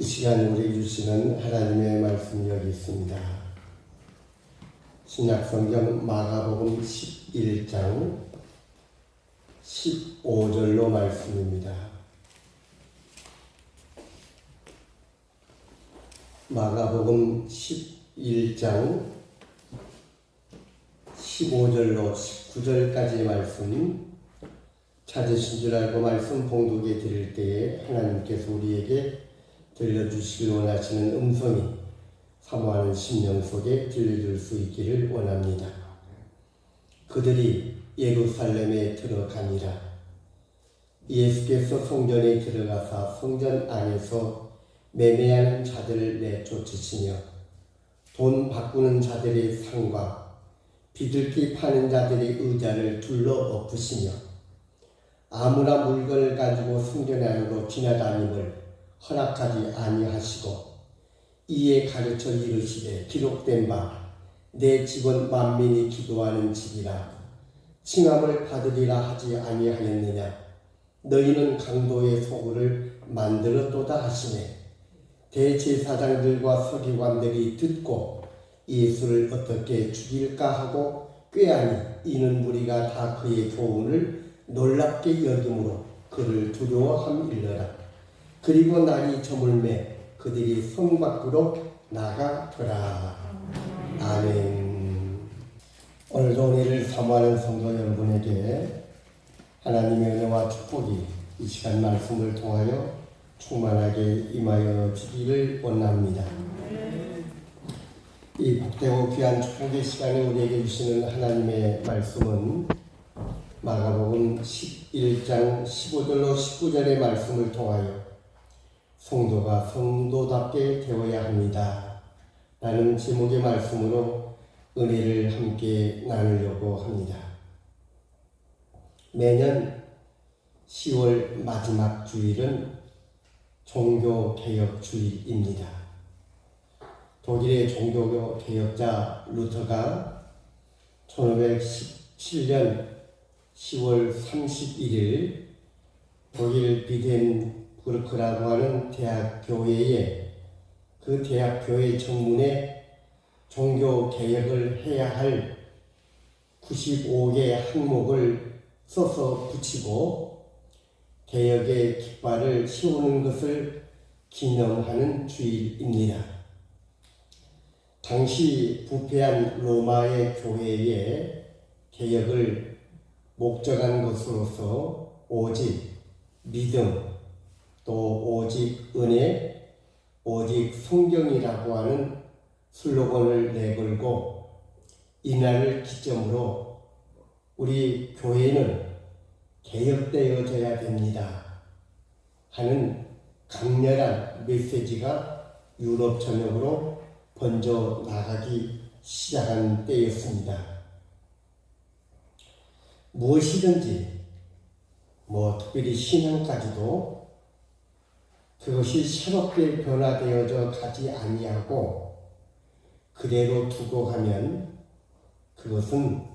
이 시간 우리 주시는 하나님의 말씀이 여기 있습니다. 신약성경 마가복음 11장 15절로 말씀입니다. 마가복음 11장 15절로 19절까지 말씀 찾으신 줄 알고 말씀 봉독해 드릴 때에 하나님께서 우리에게 들려주시길 원하시는 음성이 사모하는 심령 속에 들려줄 수 있기를 원합니다. 그들이 예루살렘에 들어가니라. 예수께서 성전에 들어가사 성전 안에서 매매하는 자들을 내쫓으시며 돈 바꾸는 자들의 상과 비둘기 파는 자들의 의자를 둘러 엎으시며 아무나 물건을 가지고 성전 안으로 지나다님을 허락하지 아니하시고 이에 가르쳐 이르시되 기록된 바 내 집은 만민이 기도하는 집이라. 칭함을 받으리라 하지 아니하였느냐? 너희는 강도의 소굴을 만들었도다 하시네. 대제사장들과 서기관들이 듣고 예수를 어떻게 죽일까 하고 꾀하니 이는 무리가 다 그의 교훈을 놀랍게 여김으로 그를 두려워함일러라 그리고 날이 저물매 그들이 성 밖으로 나가더라. 아멘. 오늘도 은혜를 사모하는 성도 여러분에게 하나님의 은혜와 축복이 이 시간 말씀을 통하여 충만하게 임하여 주기를 원합니다. 이 복되고 귀한 축복의 시간에 우리에게 주시는 하나님의 말씀은 마가복음 11장 15절로 19절의 말씀을 통하여 성도가 성도답게 되어야 합니다. 라는 제목의 말씀으로 은혜를 함께 나누려고 합니다. 매년 10월 마지막 주일은 종교개혁 주일입니다. 독일의 종교개혁자 루터가 1517년 10월 31일 독일 비덴 부르크라고 하는 대학 교회에 그 대학 교회 정문에 종교 개혁을 해야 할 95개 항목을 써서 붙이고 개혁의 깃발을 씌우는 것을 기념하는 주일입니다. 당시 부패한 로마의 교회에 개혁을 목적한 것으로서 오직 믿음, 또 오직 은혜, 오직 성경이라고 하는 슬로건을 내걸고 이날을 기점으로 우리 교회는 개혁되어져야 됩니다. 하는 강렬한 메시지가 유럽 전역으로 번져 나가기 시작한 때였습니다. 무엇이든지 뭐 특별히 신앙까지도 그것이 새롭게 변화되어져 가지 아니하고 그대로 두고 가면 그것은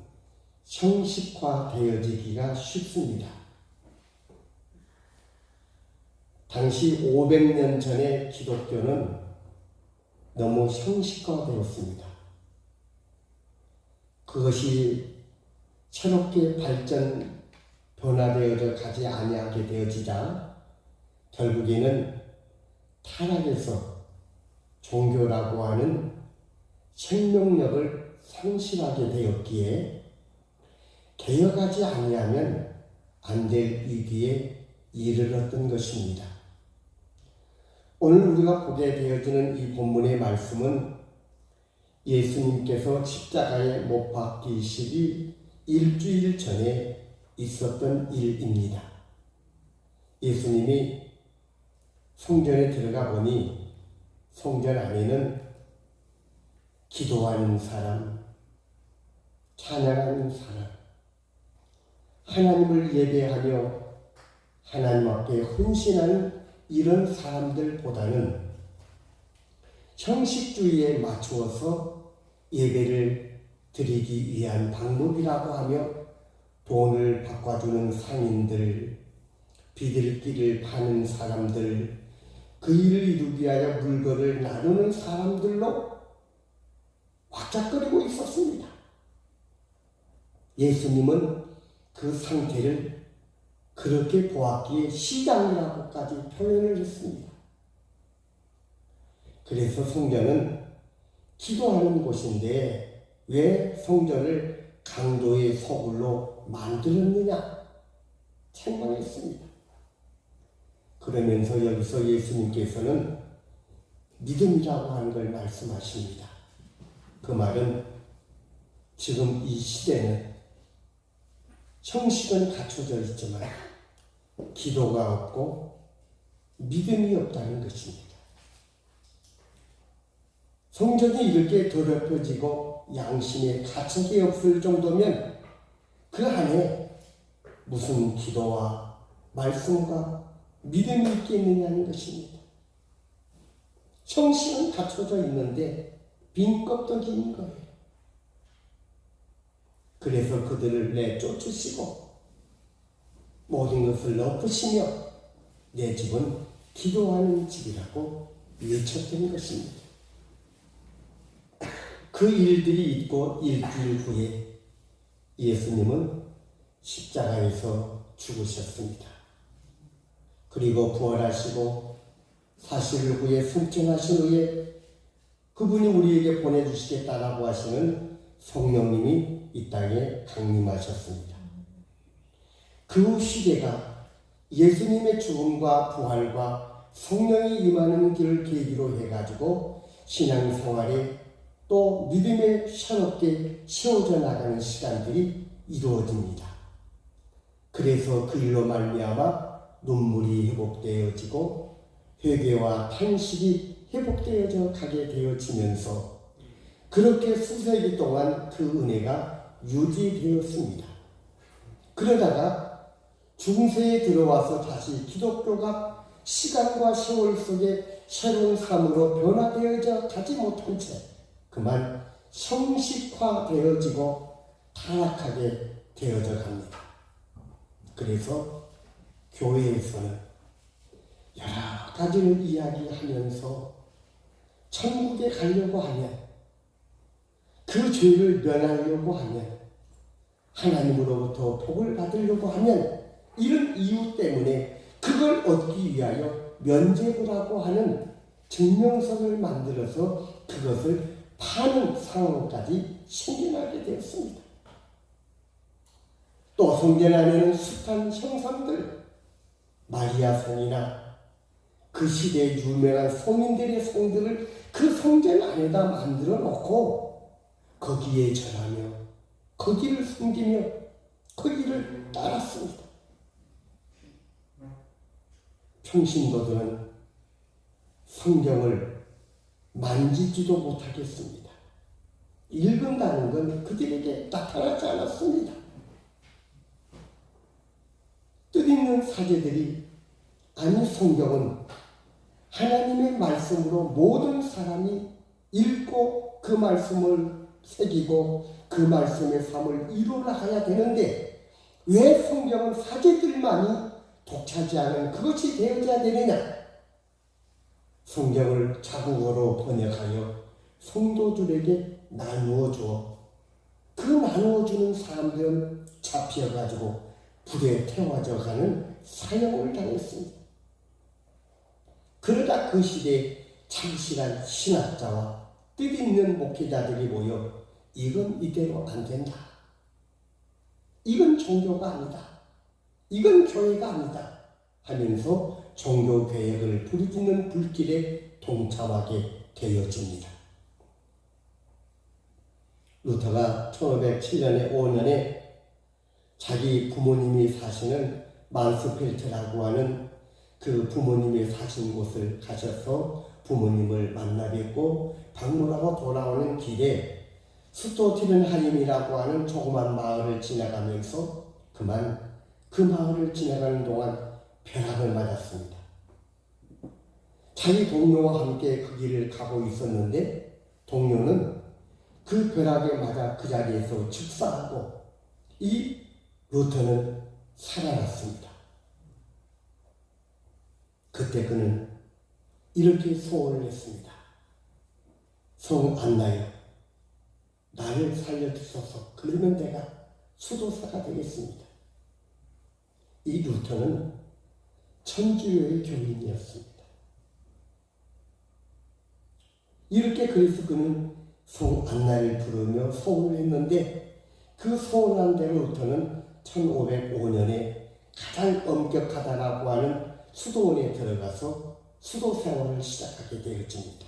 형식화되어지기가 쉽습니다. 당시 500년 전의 기독교는 너무 형식화되었습니다. 그것이 새롭게 발전 변화되어져 가지 아니하게 되어지자 결국에는 타락해서 종교라고 하는 생명력을 상실하게 되었기에 개혁하지 아니하면 안 될 위기에 이르렀던 것입니다. 오늘 우리가 보게 되어지는 이 본문의 말씀은 예수님께서 십자가에 못 박히시기 일주일 전에 있었던 일입니다. 예수님이 성전에 들어가 보니 성전 안에는 기도하는 사람, 찬양하는 사람, 하나님을 예배하며 하나님 앞에 헌신하는 이런 사람들보다는 형식주의에 맞추어서 예배를 드리기 위한 방법이라고 하며 돈을 바꿔주는 상인들, 비둘기를 파는 사람들, 그 일을 이루기 위하여 물건을 나누는 사람들로 확작거리고 있었습니다. 예수님은 그 상태를 그렇게 보았기에 시장이라고까지 표현을 했습니다. 그래서 성전은 기도하는 곳인데 왜 성전을 강도의 서굴로 만들었느냐 책망했습니다. 그러면서 여기서 예수님께서는 믿음이라고 하는 걸 말씀하십니다. 그 말은 지금 이 시대는 형식은 갖춰져 있지만 기도가 없고 믿음이 없다는 것입니다. 성전이 이렇게 더럽혀지고 양심의 가책이 없을 정도면 그 안에 무슨 기도와 말씀과 믿음이 있겠느냐는 것입니다. 형식은 갖춰져 있는데 빈 껍데기인 거예요. 그래서 그들을 내쫓으시고 모든 것을 엎으시며 내 집은 기도하는 집이라고 외쳤던 것입니다. 그 일들이 있고 일주일 후에 예수님은 십자가에서 죽으셨습니다. 그리고 부활하시고 사실 후에 승천하신 후에 그분이 우리에게 보내주시겠다라고 하시는 성령님이 이 땅에 강림하셨습니다. 그 시대가 예수님의 죽음과 부활과 성령이 임하는 길을 계기로 해가지고 신앙생활에 또 믿음에 새롭게 세워져 나가는 시간들이 이루어집니다. 그래서 그 일로 말미암아 눈물이 회복되어지고 회개와 탄식이 회복되어져 가게 되어지면서 그렇게 수세기 동안 그 은혜가 유지되었습니다. 그러다가 중세에 들어와서 다시 기독교가 시간과 세월 속에 새로운 삶으로 변화되어져 가지 못한 채 그만 성식화되어지고 타락하게 되어져 갑니다. 그래서 교회에서는 여러 가지를 이야기하면서 천국에 가려고 하면 그 죄를 면하려고 하면 하나님으로부터 복을 받으려고 하면 이런 이유 때문에 그걸 얻기 위하여 면죄부라고 하는 증명서를 만들어서 그것을 파는 상황까지 생겨나게 되었습니다. 또 성전 안에는 숱한 형상들, 마리아 성이나 그 시대의 유명한 성인들의 성들을 그 성전 안에다 만들어 놓고 거기에 절하며 거기를 숨기며 거기를 따랐습니다. 평신도들은 성경을 만지지도 못하겠습니다. 읽은다는 건 그들에게 나타나지 않았습니다. 뜻있는 사제들이 아니 성경은 하나님의 말씀으로 모든 사람이 읽고 그 말씀을 새기고 그 말씀의 삶을 이루어나가야 되는데 왜 성경은 사제들만이 독차지하는 그것이 되어져야 되느냐? 성경을 자국어로 번역하여 성도들에게 나누어 주어 그 나누어 주는 사람들은 잡혀가지고 불에 태워져 가는 사형을 당했습니다. 그러다 그 시대에 참신한 신학자와 뜻 있는 목회자들이 모여 이건 이대로 안 된다. 이건 종교가 아니다. 이건 교회가 아니다. 하면서 종교 개혁을 부르짖는 불길에 동참하게 되어집니다. 루터가 1507년에 5년에 자기 부모님이 사시는 만스펠트라고 하는 그 부모님이 사신 곳을 가셔서 부모님을 만나 뵙고 방문하고 돌아오는 길에 스토티른 하임이라고 하는 조그만 마을을 지나가면서 그만 그 마을을 지나가는 동안 벼락을 맞았습니다. 자기 동료와 함께 그 길을 가고 있었는데 동료는 그 벼락에 맞아 그 자리에서 즉사하고 이 루터는 살아났습니다. 그때 그는 이렇게 소원을 했습니다. 성 안나요. 나를 살려주소서. 그러면 내가 수도사가 되겠습니다. 이 루터는 천주교의 교인이었습니다. 이렇게 그래서 그는 성 안나를 부르며 소원을 했는데 그 소원한 대로 루터는 1505년에 가장 엄격하다라고 하는 수도원에 들어가서 수도 생활을 시작하게 되어집니다.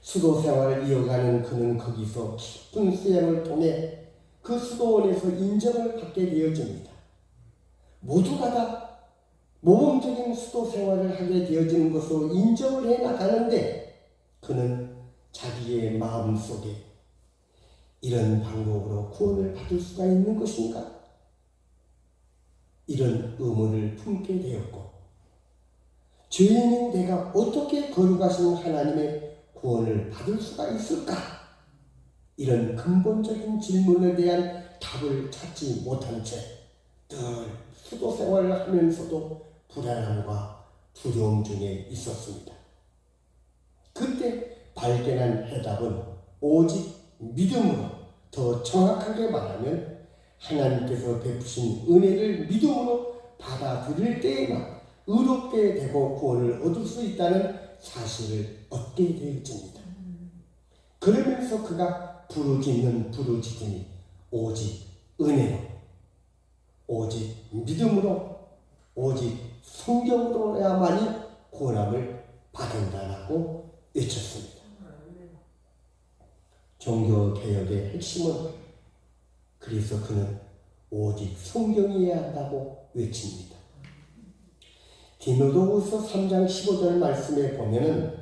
수도 생활을 이어가는 그는 거기서 깊은 수행을 통해 그 수도원에서 인정을 받게 되어집니다. 모두가 다 모범적인 수도 생활을 하게 되어지는 것으로 인정을 해 나가는데 그는 자기의 마음 속에 이런 방법으로 구원을 받을 수가 있는 것인가? 이런 의문을 품게 되었고 죄인인 내가 어떻게 거룩하신 하나님의 구원을 받을 수가 있을까? 이런 근본적인 질문에 대한 답을 찾지 못한 채 늘 수도 생활을 하면서도 불안함과 두려움 중에 있었습니다. 그때 발견한 해답은 오직 믿음으로 더 정확하게 말하면 하나님께서 베푸신 은혜를 믿음으로 받아들일 때에만 의롭게 되고 구원을 얻을 수 있다는 사실을 얻게 되어집니다. 그러면서 그가 부르짖는 부르짖음이 오직 은혜로, 오직 믿음으로, 오직 성경으로야만이 구원함을 받는다라고 외쳤습니다. 종교 개혁의 핵심은 그래서 그는 오직 성경이어야 한다고 외칩니다. 디모데후서 3장 15절 말씀에 보면은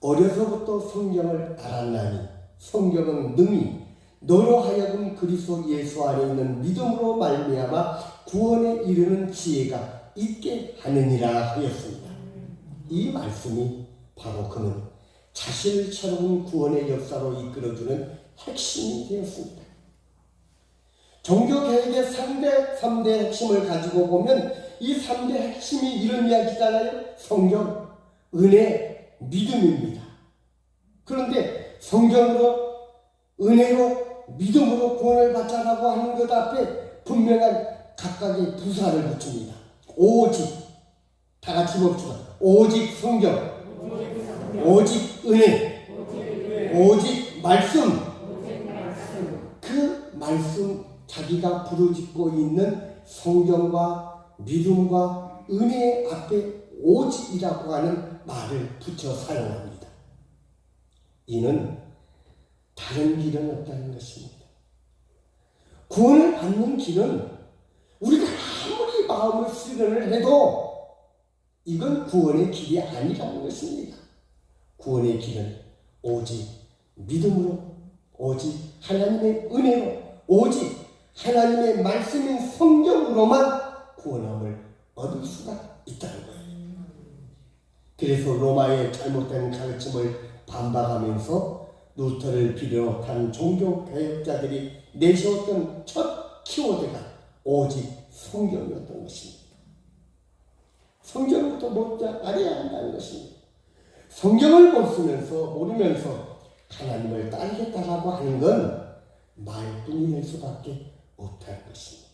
어려서부터 성경을 알았나니 성경은 능히 너로 하여금 그리스도 예수 안에 있는 믿음으로 말미암아 구원에 이르는 지혜가 있게 하느니라 하였습니다. 이 말씀이 바로 그는 자신을 새로운 구원의 역사로 이끌어주는 핵심이 되었습니다. 종교개혁의 3대, 3대 핵심을 가지고 보면 이 3대 핵심이 이런 이야기잖아요. 성경, 은혜, 믿음입니다. 그런데 성경으로, 은혜로, 믿음으로 구원을 받자라고 하는 것 앞에 분명한 각각의 부사를 붙입니다. 오직, 다 같이 봅시다. 오직 성경, 오직 은혜, 오직 말씀, 그 말씀 자기가 부르짖고 있는 성경과 믿음과 은혜 앞에 오직이라고 하는 말을 붙여 사용합니다. 이는 다른 길은 없다는 것입니다. 구원을 받는 길은 우리가 아무리 마음을 수련을 해도 이건 구원의 길이 아니라는 것입니다. 구원의 길은 오직 믿음으로, 오직 하나님의 은혜로, 오직 하나님의 말씀인 성경으로만 구원함을 얻을 수가 있다는 거예요. 그래서 로마의 잘못된 가르침을 반박하면서 루터를 비롯한 종교 개혁자들이 내세웠던 첫 키워드가 오직 성경이었던 것입니다. 성경부터 먼저 알아야 한다는 것입니다. 성경을 못 쓰면서 모르면서 하나님을 따르겠다라고 하는 건 말뿐이 될 수밖에 못할 것입니다.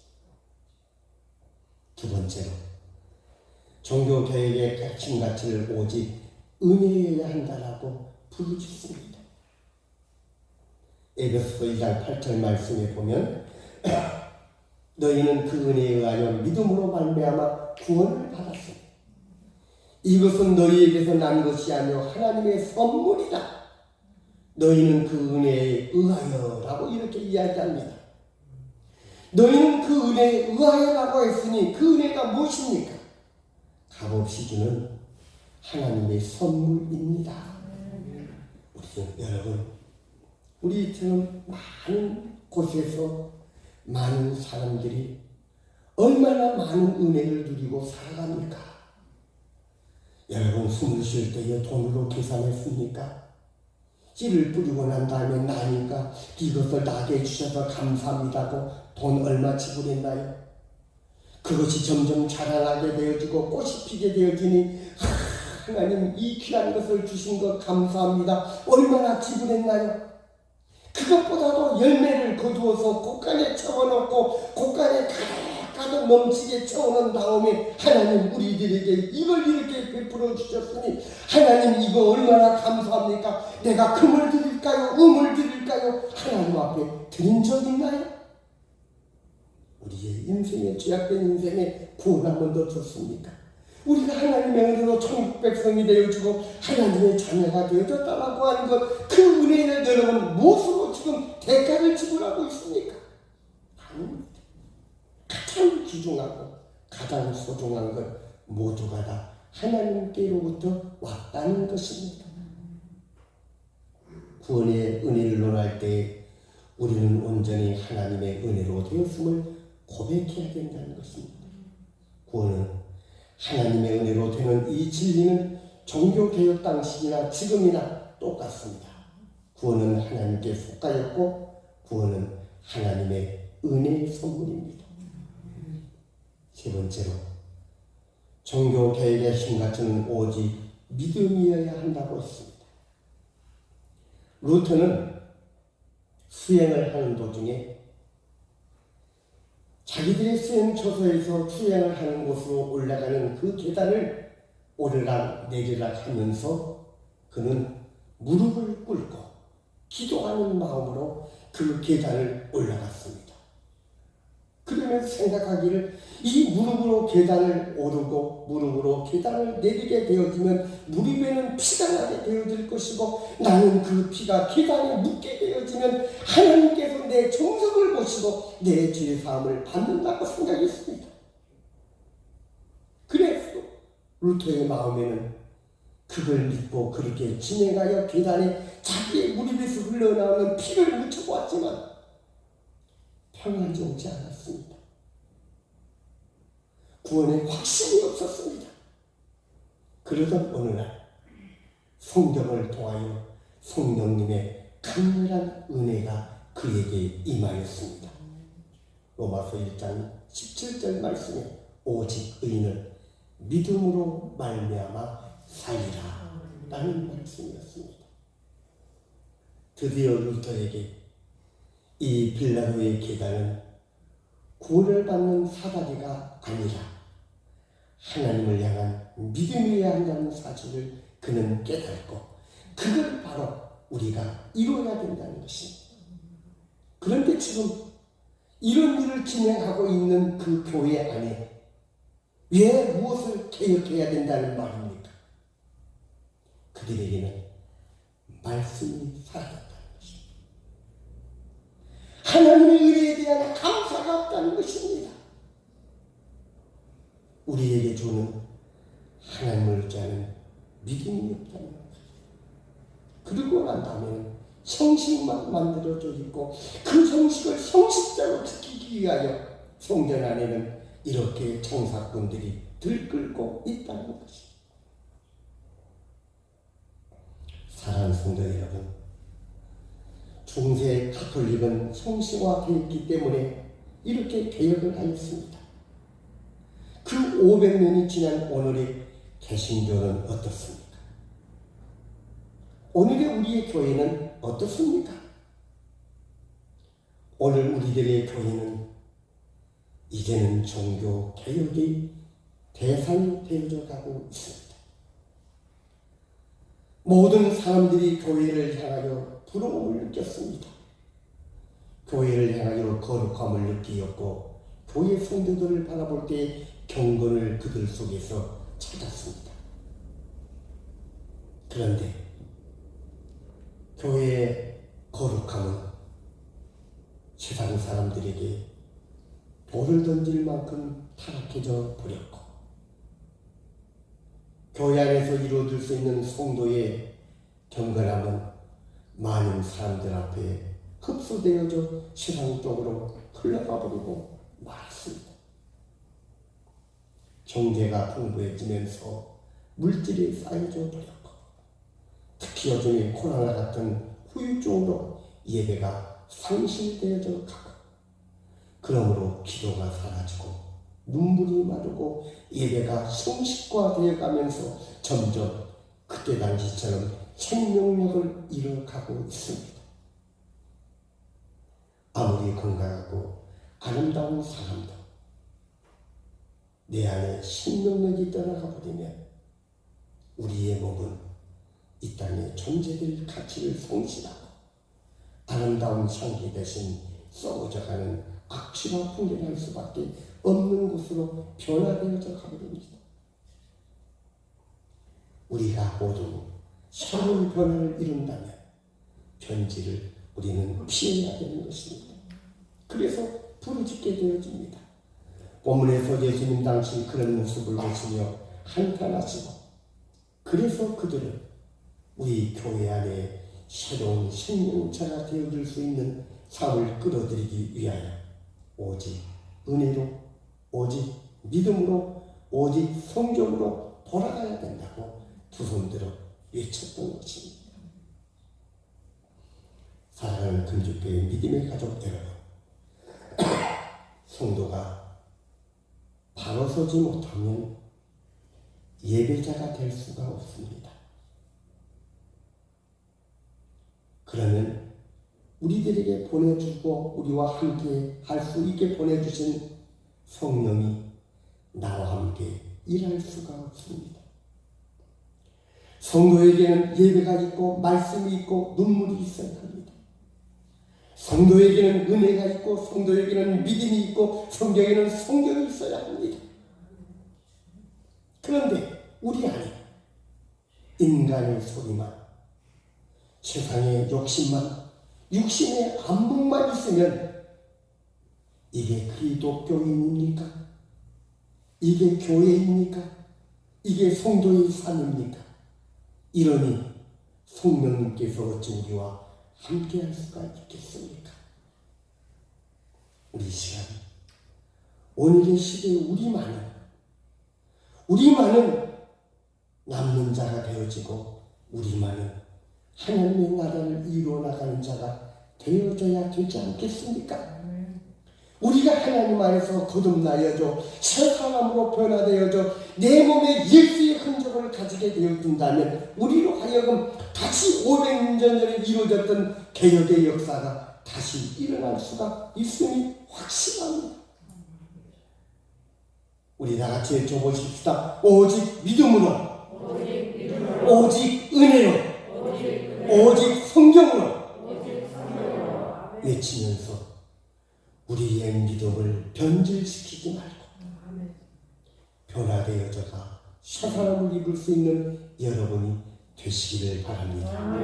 두 번째로 종교 개혁의 핵심 가치를 오직 은혜여야 한다라고 부르짖습니다. 에베소서 2장 8절 말씀에 보면 너희는 그 은혜에 의하여 믿음으로 말미암아 구원을 받았습니다. 이것은 너희에게서 난 것이 아니요 하나님의 선물이다. 너희는 그 은혜에 의하여라고 이렇게 이야기합니다. 너희는 그 은혜에 의하여라고 했으니 그 은혜가 무엇입니까? 값없이 주는 하나님의 선물입니다. 우리는 여러분, 우리처럼 많은 곳에서 많은 사람들이 얼마나 많은 은혜를 누리고 살아갑니까? 여러분 숨을 쉴 때에 돈으로 계산했습니까? 씨를 뿌리고 난 다음에 나니까 이것을 나게 해주셔서 감사합니다고 돈 얼마 지불했나요? 그것이 점점 자라나게 되어지고 꽃이 피게 되어지니 하나님 이 귀한 것을 주신 것 감사합니다. 얼마나 지불했나요? 그것보다도 열매를 거두어서 곳간에 채워놓고 곳간에 가득 가득 넘치게 채워놓은 다음에 하나님 우리들에게 이걸 이렇게 베풀어 주셨으니 하나님 이거 얼마나 감사합니까? 내가 금을 드릴까요? 음을 드릴까요? 하나님 앞에 드린 적 있나요? 우리의 인생에 죄악된 인생에 구원 한번 더 줬습니까? 우리가 하나님의 은혜로 천국 백성이 되어주고 하나님의 자녀가 되어졌다라고 하는 것, 그 은혜를 여러분 무엇으로 지금 대가를 지불하고 있습니까? 가장 귀중하고 가장 소중한 것 모두가 다 하나님께로부터 왔다는 것입니다. 구원의 은혜를 논할 때 우리는 온전히 하나님의 은혜로 되었음을 고백해야 된다는 것입니다. 구원은 하나님의 은혜로 되는 이 진리는 종교개혁 당시나 지금이나 똑같습니다. 구원은 하나님께 속하였고 구원은 하나님의 은혜의 선물입니다. 세 번째로 종교 개혁의 힘 가치는 오직 믿음이어야 한다고 했습니다. 루터는 수행을 하는 도중에 자기들의 수행 처소에서 수행을 하는 곳으로 올라가는 그 계단을 오르락 내리락 하면서 그는 무릎을 꿇고 기도하는 마음으로 그 계단을 올라갔습니다. 그러면 생각하기를 이 무릎으로 계단을 오르고 무릎으로 계단을 내리게 되어지면 무릎에는 피가 나게 되어질 것이고 나는 그 피가 계단에 묻게 되어지면 하나님께서 내 정석을 보시고 내죄 사함을 받는다고 생각했습니다. 그래서 루터의 마음에는 그걸 믿고 그렇게 진행하여 계단에 자기의 무릎에서 흘러나오는 피를 묻혀보았지만 평안이 오지 않았습니다. 구원의 확신이 없었습니다. 그러던 어느 날 성경을 통하여 성령님의 강렬한 은혜가 그에게 임하였습니다. 로마서 1장 17절 말씀에 오직 의인은 믿음으로 말미암아 살리라 라는 말씀이었습니다. 드디어 루터에게 이 빌라도의 계단은 구원을 받는 사다리가 아니라 하나님을 향한 믿음이어야 한다는 사실을 그는 깨닫고 그걸 바로 우리가 이루어야 된다는 것입니다. 그런데 지금 이런 일을 진행하고 있는 그 교회 안에 왜 무엇을 개혁해야 된다는 말입니까? 그들에게는 말씀이 사라졌다는 것입니다. 하나님의 은혜에 대한 감사가 없다는 것입니다. 우리에게 주는 하나님을 의지하는 믿음이 없다는 것. 그리고 난 다음에는 성식만 만들어져 있고 그 성식을 성식자로 지키기 위하여 성전 안에는 이렇게 청사꾼들이 들끓고 있다는 것입니다. 사랑하는 성도 여러분, 중세 가톨릭은 성시화되었기 때문에 이렇게 개혁을 하였습니다. 그 500년이 지난 오늘의 개신교는 어떻습니까? 오늘의 우리의 교회는 어떻습니까? 오늘 우리들의 교회는 이제는 종교 개혁의 대상이 되어져 가고 있습니다. 모든 사람들이 교회를 향하여 부러움을 느꼈습니다. 교회를 향하여 거룩함을 느끼었고 교회 성도들을 바라볼 때 경건을 그들 속에서 찾았습니다. 그런데 교회의 거룩함은 세상 사람들에게 돌을 던질 만큼 타락해져 버렸고 교회 안에서 이루어질 수 있는 성도의 경건함은 많은 사람들 앞에 흡수되어져 세상 쪽으로 흘러가 버리고 말았습니다. 경제가 풍부해지면서 물질이 쌓여져 버렸고 특히 요즘에 코로나 같은 후유증으로 예배가 상실되어져 가고 그러므로 기도가 사라지고 눈물이 마르고 예배가 성식화되어 가면서 점점 그때 당시처럼 생명력을 잃어가고 있습니다. 아무리 건강하고 아름다운 사람도 내 안에 생명력이 떠나가 버리면 우리의 몸은 이 땅에 존재될 가치를 성실하고 아름다운 향기 대신 썩어져가는 악취가 풍겨날 수밖에 없는 곳으로 변화되어져 가버립니다. 우리가 모두 새로운 변화를 이룬다면 변질을 우리는 피해야 되는 것입니다. 그래서 부르짖게 되어집니다. 본문에서 예수님 당시 그런 모습을 보시며 한탄하시고 그래서 그들은 우리 교회 안에 새로운 생명체가 되어줄 수 있는 삶을 끌어들이기 위하여 오직 은혜로 오직 믿음으로 오직 성경으로 돌아가야 된다고 두 손 들어 외쳤던 것입니다. 사랑하는 금주교의 믿음의 가족 여러분 성도가 바로 서지 못하면 예배자가 될 수가 없습니다. 그러면 우리들에게 보내주고 우리와 함께 할 수 있게 보내주신 성령이 나와 함께 일할 수가 없습니다. 성도에게는 예배가 있고 말씀이 있고 눈물이 있어야 합니다. 성도에게는 은혜가 있고 성도에게는 믿음이 있고 성경에는 성경이 있어야 합니다. 그런데 우리 안에 인간의 소리만 세상의 욕심만 육신의 안목만 있으면 이게 그리스도교인입니까? 이게 교회입니까? 이게 성도의 삶입니까? 이러니 성령님께서 어찌 우리와 함께 할 수가 있겠습니까? 우리 시간 오늘의 시대에 우리만은 우리만은 남는 자가 되어지고 우리만은 하나님의 나라를 이루어 나가는 자가 되어져야 되지 않겠습니까? 우리가 하나님 안에서 거듭나여져 새 사람으로 변화되어져 내 몸에 예수의 흔적을 가지게 되어진다면 우리로 하여금 다시 500년 전에 이루어졌던 개혁의 역사가 다시 일어날 수가 있음이 확실합니다. 우리 다 같이 외쳐보십시다. 오직 믿음으로, 오직 은혜로, 오직 성경으로 외치면서 우리의 믿음을 변질시키지 말고 변화되어져가 새 사람을 입을 수 있는 여러분이 되시기를 바랍니다.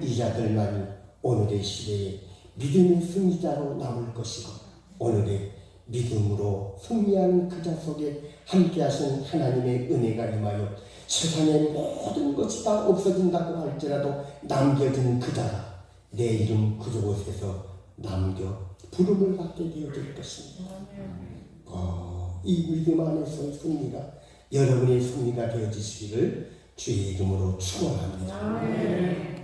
이 자들만이 오늘의 시대에 믿음의 승리자로 남을 것이고 오늘의 믿음으로 승리하는 그자 속에 함께하신 하나님의 은혜가 임하여 세상의 모든 것이 다 없어진다고 할지라도 남겨진 그 자가 내 이름 그곳에서 남겨 부름을 받게 되어질 것입니다. 어, 이 믿음 안에서의 승리가 여러분의 승리가 되어지시기를 주의 이름으로 축원합니다.